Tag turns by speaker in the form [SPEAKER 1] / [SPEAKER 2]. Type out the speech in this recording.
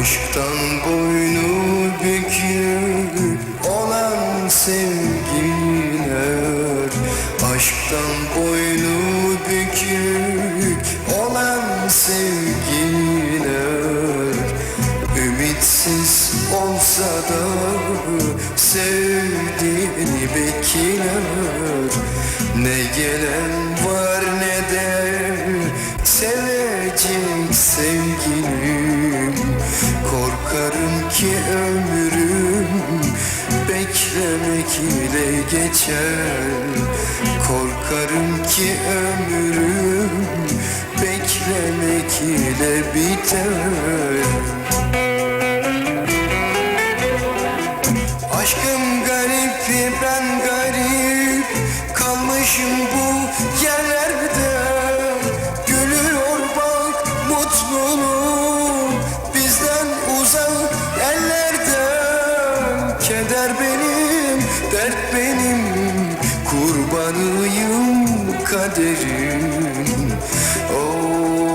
[SPEAKER 1] Aşktan boynu bükülü olan sevgiler Aşktan boynu bükülü olan sevgiler Ümitsiz olsa da sevdiğini bekler Ne gelen var ne de sevecek sevgini ki ömrüm beklemek ile geçer. Korkarım ki ömrüm beklemek ile biter. Aşkım garip ben garip Kalmışım bu yerlerde. Gülüyor bak mutluluğum dert benim Kurbanıyım kaderin Of,